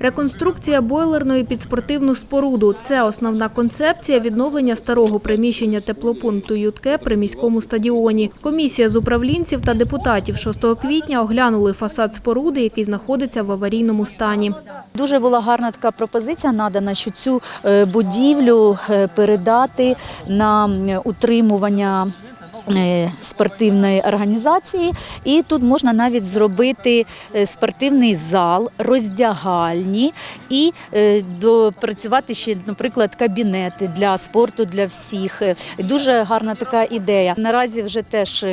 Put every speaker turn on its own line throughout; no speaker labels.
Реконструкція бойлерної під спортивну споруду це основна концепція відновлення старого приміщення теплопункту Ютке при міському стадіоні. Комісія з управлінців та депутатів 6 квітня оглянули фасад споруди, який знаходиться в аварійному стані.
Дуже була гарна така пропозиція надана, що цю е, будівлю е, передати на утримування. Е, Спортивної організації, і тут можна навіть зробити е, спортивний зал, роздягальні і е, допрацювати ще, наприклад, кабінети для спорту для всіх. Дуже гарна така ідея. Наразі вже теж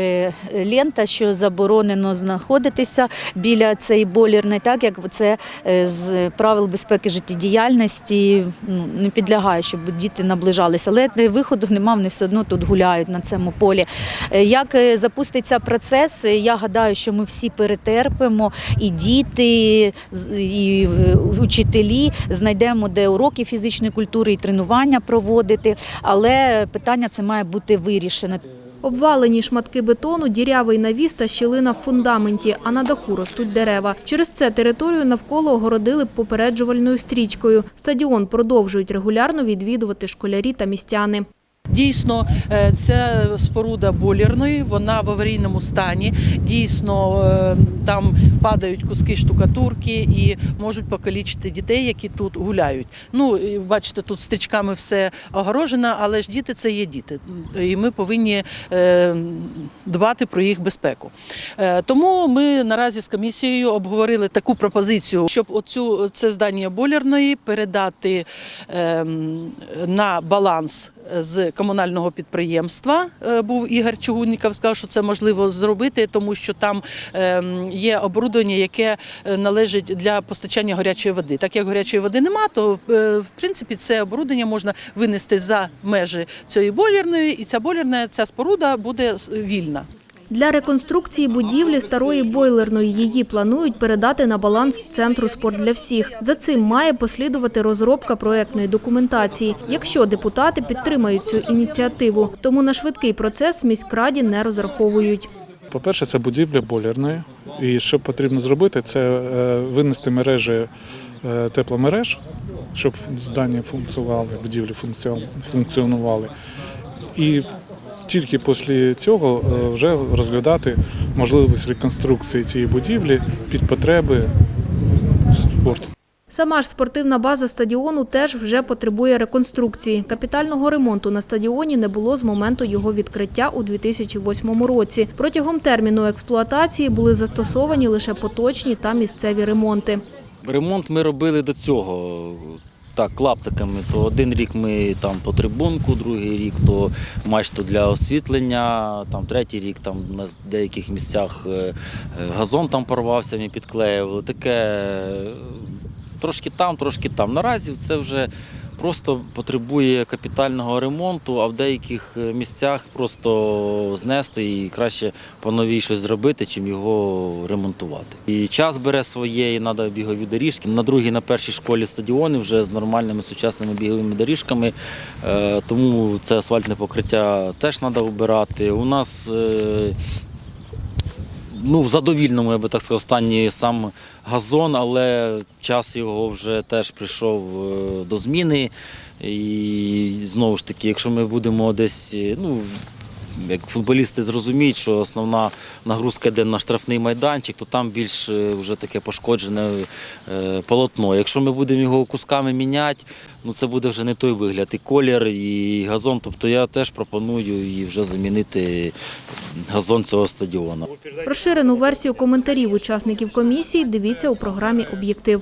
лента, що заборонено знаходитися біля цієї бойлерної, так як це з правил безпеки життєдіяльності ну, не підлягає, щоб діти наближалися. Але виходу немає, вони все одно тут гуляють на цьому полі. Е, Як е, запуститься процес, е, я гадаю, що ми всі перетерпимо, і діти, і учителі знайдемо, де уроки фізичної культури і тренування проводити. Але питання це має бути вирішено.
Обвалені шматки бетону, дірявий навіс та щілина в фундаменті, а на даху ростуть дерева. Через це територію навколо огородили попереджувальною стрічкою. Стадіон продовжують регулярно відвідувати школярі та містяни.
Дійсно, е, це споруда бойлерної, вона в аварійному стані. Дійсно, е, там падають куски штукатурки і можуть покалічити дітей, які тут гуляють. Ну, бачите, тут стрічками все огорожено, але ж діти це є діти. І ми повинні е, дбати про їх безпеку. Тому ми наразі з комісією обговорили таку пропозицію, щоб оцю це здання бойлерної передати ем, на баланс з комунального підприємства. Е, Був Ігор Чугунніков, сказав, що це можливо зробити, тому що там ем, є оборудовання, яке е, належить для постачання гарячої води. Так як гарячої води нема, то е, в принципі це оборудовання можна винести за межі цієї бойлерної, і ця бойлерна, ця споруда буде вільна.
Для реконструкції будівлі старої бойлерної її планують передати на баланс центру спорт для всіх. За цим має послідувати розробка проектної документації, якщо депутати підтримають цю ініціативу. Тому на швидкий процес в міськраді не розраховують.
По-перше, це будівля бойлерної. І що потрібно зробити, це е, винести мережі е, тепломереж, щоб здання функціонували, будівлі функціон- функціонували. І тільки після цього е, вже розглядати можливість реконструкції цієї будівлі під потреби спорту.
Сама ж спортивна база стадіону теж вже потребує реконструкції. Капітального ремонту на стадіоні не було з моменту його відкриття у 2008 році. Протягом терміну експлуатації були застосовані лише поточні та місцеві ремонти.
Ремонт ми робили до цього. Так, клаптиками, то один рік ми там по трибунку, другий рік то мачту для освітлення, там третій рік там на деяких місцях е, е, газон там порвався, ми підклеювали. Таке е, трошки там, трошки там. Наразі це вже просто потребує капітального ремонту, а в деяких е, місцях просто знести і краще по новій щось зробити, чим його ремонтувати. І час бере своє, і треба бігові доріжки. На другій, на першій школі стадіони вже з нормальними сучасними біговими доріжками, е, тому це асфальтне покриття теж треба вбирати. У нас е, ну, в задовільному, я би так сказав, стані сам газон, але час його вже теж прийшов е, до зміни. І знову ж таки, якщо ми будемо десь, е, ну, як футболісти зрозуміють, що основна нагрузка йде на штрафний майданчик, то там більш е, вже таке пошкоджене полотно. Якщо ми будемо його кусками міняти, ну це буде вже не той вигляд, і колір, і газон. Тобто я теж пропоную і вже замінити газон цього стадіону.
Розширену версію коментарів учасників комісії дивіться у програмі Об'єктив.